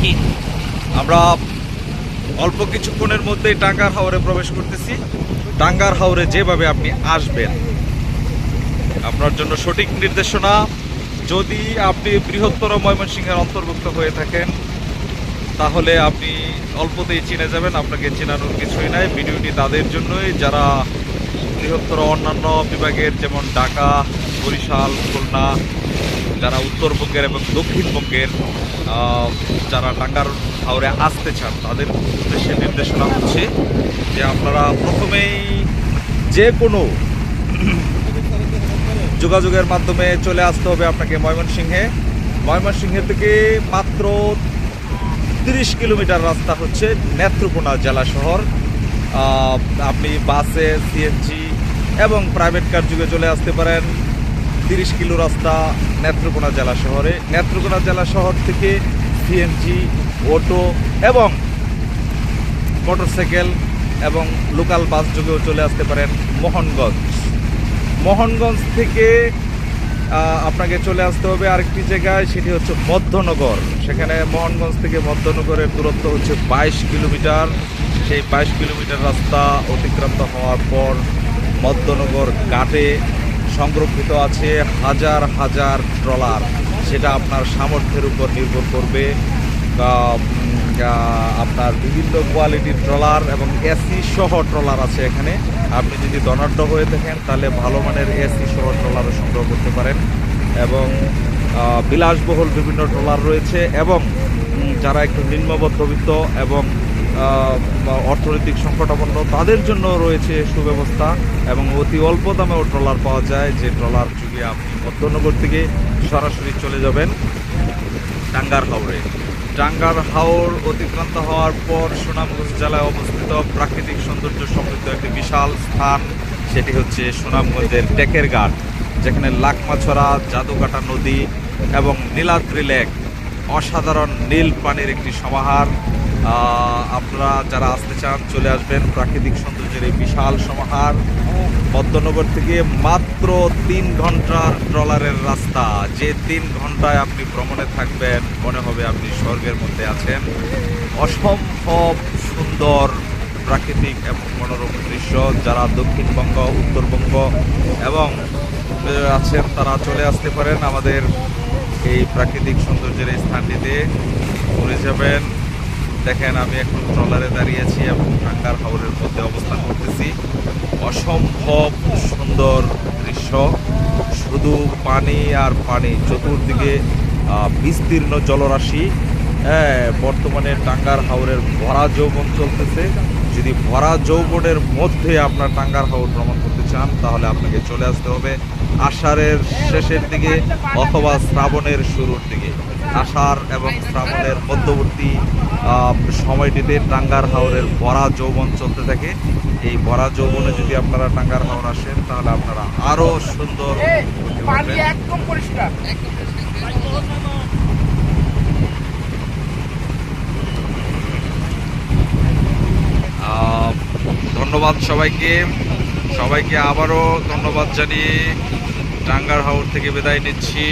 কি আমরা অল্প কিছুক্ষণের মধ্যেই টাঙ্গার হাওরে প্রবেশ করতেছি। টাঙ্গার হাওরে যেভাবে আপনি আসবেন, আপনার জন্য সঠিক নির্দেশনা। যদি আপনি বৃহত্তর ময়মনসিংহের অন্তর্ভুক্ত হয়ে থাকেন, তাহলে আপনি অল্পতেই চিনে যাবেন, আপনাকে চেনানোর কিছুই নাই। ভিডিওটি তাদের জন্যই। যারা বৃহত্তর অন্যান্য বিভাগের, যেমন ঢাকা, বরিশাল, খুলনা যারা উত্তরবঙ্গের এবং দক্ষিণবঙ্গের যারা টাঙ্গার হাওরে আসতে চান, তাদের উদ্দেশ্যে নির্দেশনা হচ্ছে যে আপনারা প্রথমেই যে কোনো যোগাযোগের মাধ্যমে চলে আসতে হবে আপনাকে ময়মনসিংহে। ময়মনসিংহে থেকে মাত্র তিরিশ কিলোমিটার রাস্তা হচ্ছে নেত্রকোনা জেলা শহর। আপনি বাসে, সিএনজি এবং প্রাইভেট কার যুগে চলে আসতে পারেন। তিরিশ কিলো রাস্তা নেত্রকোনা জেলা শহরে। নেত্রকোনা জেলা শহর থেকে সিএনজি অটো এবং মোটরসাইকেল এবং লোকাল বাস যুগেও চলে আসতে পারেন মোহনগঞ্জ। মোহনগঞ্জ থেকে আপনাকে চলে আসতে হবে আরেকটি জায়গায়, সেটি হচ্ছে মধ্যনগর। সেখানে মোহনগঞ্জ থেকে মধ্যনগরের দূরত্ব হচ্ছে বাইশ কিলোমিটার। সেই বাইশ কিলোমিটার রাস্তা অতিক্রান্ত হওয়ার পর মধ্যনগর ঘাটে সংরক্ষিত আছে হাজার হাজার ট্রলার। সেটা আপনার সামর্থ্যের উপর নির্ভর করবে। আপনার বিভিন্ন কোয়ালিটির ট্রলার এবং এসি সহ ট্রলার আছে এখানে। আপনি যদি ধনাঢ্য হয়ে থাকেন, তাহলে ভালো মানের এসি সহ ট্রলারও সংগ্রহ করতে পারেন। এবং বিলাসবহুল বিভিন্ন ট্রলার রয়েছে এবং যারা একটু নিম্ন মধ্যবিত্ত এবং অর্থনৈতিক সংকটাপন্ন, তাদের জন্য রয়েছে সুব্যবস্থা এবং অতি অল্প দামেও ট্রলার পাওয়া যায়, যে ট্রলার যুগে আপনি মধ্যনগর থেকে সরাসরি চলে যাবেন টাঙ্গার হাওড়ে টাঙ্গার হাওর অতিক্রান্ত হওয়ার পর সুনামগঞ্জ জেলায় অবস্থিত প্রাকৃতিক সৌন্দর্য সমৃদ্ধ একটি বিশাল স্থান, সেটি হচ্ছে সুনামগঞ্জের টেকের ঘাট, যেখানে লাকমাছড়া, জাদুকাটা নদী এবং নীলাদ্রি লেক অসাধারণ নীল পানির একটি সমাহার। আপনারা যারা আসতে চান, চলে আসবেন প্রাকৃতিক সৌন্দর্যের এই বিশাল সমাহার। মধ্যনগর থেকে মাত্র তিন ঘণ্টার ট্রলারের রাস্তা। যে তিন ঘন্টায় আপনি ভ্রমণে থাকবেন, মনে হবে আপনি স্বর্গের মধ্যে আছেন। অসম্ভব সুন্দর প্রাকৃতিক এবং মনোরম দৃশ্য। যারা দক্ষিণবঙ্গ, উত্তরবঙ্গ এবং আছেন, তারা চলে আসতে পারেন আমাদের এই প্রাকৃতিক সৌন্দর্যের এই স্থানটিতে। ঘুরে যাবেন। দেখেন, আমি এখন ট্রলারে দাঁড়িয়েছি এবং টাঙ্গার হাওরের মধ্যে অবস্থান করতেছি। অসম্ভব সুন্দর দৃশ্য। শুধু পানি আর পানি, চতুর্দিকে বিস্তীর্ণ জলরাশি। হ্যাঁ বর্তমানে টাঙ্গার হাওরের ভরা যৌবন চলতেছে। যদি ভরা যৌবনের মধ্যে আপনার টাঙ্গার হাওর ভ্রমণ করতে চান, তাহলে আপনাকে চলে আসতে হবে আষাঢ়ের শেষের দিকে অথবা শ্রাবণের শুরুর দিকে। আষাঢ় এবং শ্রাবণের মধ্যবর্তী সময়টিতে টাঙ্গার হাওরের ভরা যৌবন চলতে থাকে। এই ভরা যৌবনে যদি আপনারা টাঙ্গার হাওর আসেন তাহলে আপনারা আরও সুন্দর। একদম পরিষ্কার। ধন্যবাদ সবাইকে। সবাইকে আবারও ধন্যবাদ জানিয়ে টাঙ্গার হাওর থেকে বিদায় নিচ্ছি।